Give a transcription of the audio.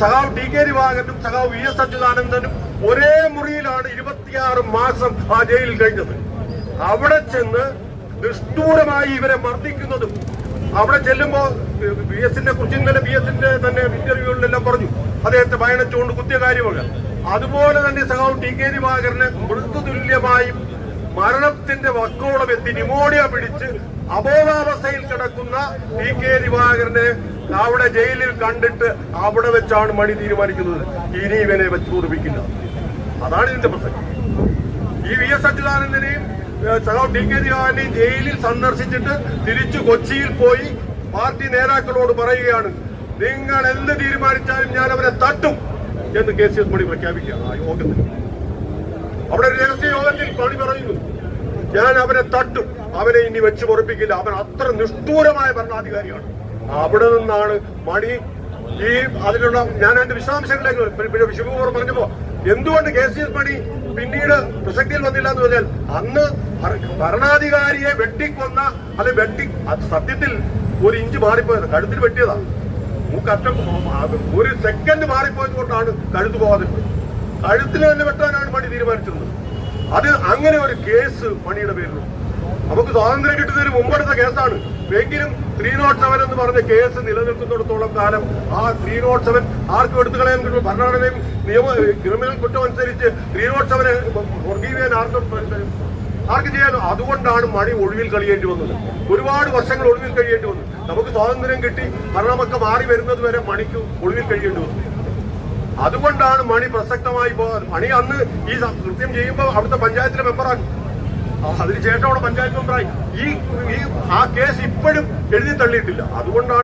സഖാവ് T K ദിവാകരനും സഖാവ് V S അച്യുതാനന്ദനും ഒരേ മുറിയിലാണ് ഇരുപത്തിയാറ് മാസം ആ ജയിലിൽ കഴിഞ്ഞത്. അവിടെ ചെന്ന് നിഷ്ഠൂരമായി ഇവരെ മർദ്ദിക്കുന്നതും അവിടെ ചെല്ലുമ്പോ ബി എസിന്റെ കുറിച്ച് ഇന്നലെ ബി എസിന്റെ തന്നെ ഇന്റർവ്യൂകളിലെല്ലാം പറഞ്ഞു. അദ്ദേഹത്തെ ഭയണച്ചുകൊണ്ട് കുത്തിയ കാര്യമല്ല അതുപോലെ തന്നെ സഖാവ് ടി കെ ദിവാകരന് മൃദുതുല്യമായും മരണത്തിന്റെ വക്കോളം എത്തി ന്യൂമോണിയ പിടിച്ച് അബോധാവസ്ഥയിൽ കിടക്കുന്ന പി കെ ദിവാകരനെ അവിടെ ജയിലിൽ കണ്ടിട്ട് അവിടെ വെച്ചാണ് മണി തീരുമാനിക്കുന്നത്. ഇനി ഇവനെ വെച്ച് തോൽപ്പിക്കില്ല അതാണ് ഇതിന്റെ പ്രസക്തി ഈ വി എസ് അച്യുതാനന്ദനെയും ഡി കെ ദിവാകരനെയും ജയിലിൽ സന്ദർശിച്ചിട്ട് തിരിച്ചു കൊച്ചിയിൽ പോയി പാർട്ടി നേതാക്കളോട് പറയുകയാണ് നിങ്ങൾ എന്ത് തീരുമാനിച്ചാലും ഞാൻ അവരെ തട്ടും എന്ന് കെ സി എസ് മണി പ്രഖ്യാപിക്കുകയാണ്. ആ യോഗത്തിൽ. അവിടെ രഹസ്യ യോഗത്തിൽ പണി പറയുന്നു. ഞാൻ അവനെ തട്ടും. അവനെ ഇനി വെച്ച് പൊറപ്പിക്കില്ല. അവൻ അത്ര നിഷ്ഠൂരമായ ഭരണാധികാരിയാണ്. അവിടെ നിന്നാണ് മണി ഈ അതിലുള്ള ഞാൻ അതിന്റെ വിശദാംശങ്ങളിലേക്ക് വരും. പിന്നെ ശിവകുമാർ പറഞ്ഞപ്പോ എന്തുകൊണ്ട് കെ സി എസ് മണി പിന്നീട് പ്രസക്തിയിൽ വന്നില്ല എന്ന് പറഞ്ഞാൽ അന്ന് ഭരണാധികാരിയെ വെട്ടിക്കൊന്ന അല്ലെ വെട്ടി സത്യത്തിൽ ഒരു ഇഞ്ച് മാറിപ്പോയത്. കഴുത്തിൽ വെട്ടിയതാ. മൂക്കറ്റം ഒരു സെക്കൻഡ് മാറിപ്പോയത് കൊണ്ടാണ് കഴുത്ത് പോകാതെ പോയത്. കഴുത്തിൽ തന്നെ വെട്ടാനാണ് മണി തീരുമാനിച്ചിരുന്നത്. അത് അങ്ങനെ ഒരു കേസ് മണിയുടെ പേരിലുണ്ട് നമുക്ക് സ്വാതന്ത്ര്യം കിട്ടുന്നതിന് മുമ്പെടുത്ത കേസാണ്. എങ്കിലും ത്രീ നോട്ട് സെവൻ എന്ന് പറഞ്ഞ കേസ് നിലനിൽക്കുന്നിടത്തോളം കാലം ആ ത്രീ നോട്ട് സെവൻ ആർക്കും എടുത്തു കളയാൻ കിട്ടും ഭരണഘടനയും നിയമ ക്രിമിനൽ കുറ്റം അനുസരിച്ച് ത്രീ നോട്ട് സെവനെ ഫോർഗീവ് ആർക്കും ആർക്ക് ചെയ്യാനോ അതുകൊണ്ടാണ് മണി ഒഴിവിൽ കഴിയേണ്ടി വന്നത്. ഒരുപാട് വർഷങ്ങൾ ഒഴിവിൽ കഴിയേണ്ടി വന്നു. നമുക്ക് സ്വാതന്ത്ര്യം കിട്ടി. ഭരണമൊക്കെ മാറി വരുന്നത് വരെ മണിക്ക് ഒഴിവിൽ കഴിയേണ്ടി വന്നു. അതുകൊണ്ടാണ് മണി പ്രസക്തമായി പോകാൻ. മണി അന്ന് ഈ കൃത്യം ചെയ്യുമ്പോൾ അവിടുത്തെ പഞ്ചായത്തിലെ മെമ്പറാണ്. അതിനുശേഷം അവിടെ പഞ്ചായത്ത് മെമ്പറായി. ഈ ആ കേസ് ഇപ്പോഴും എഴുതി തള്ളിയിട്ടില്ല. അതുകൊണ്ടാണ്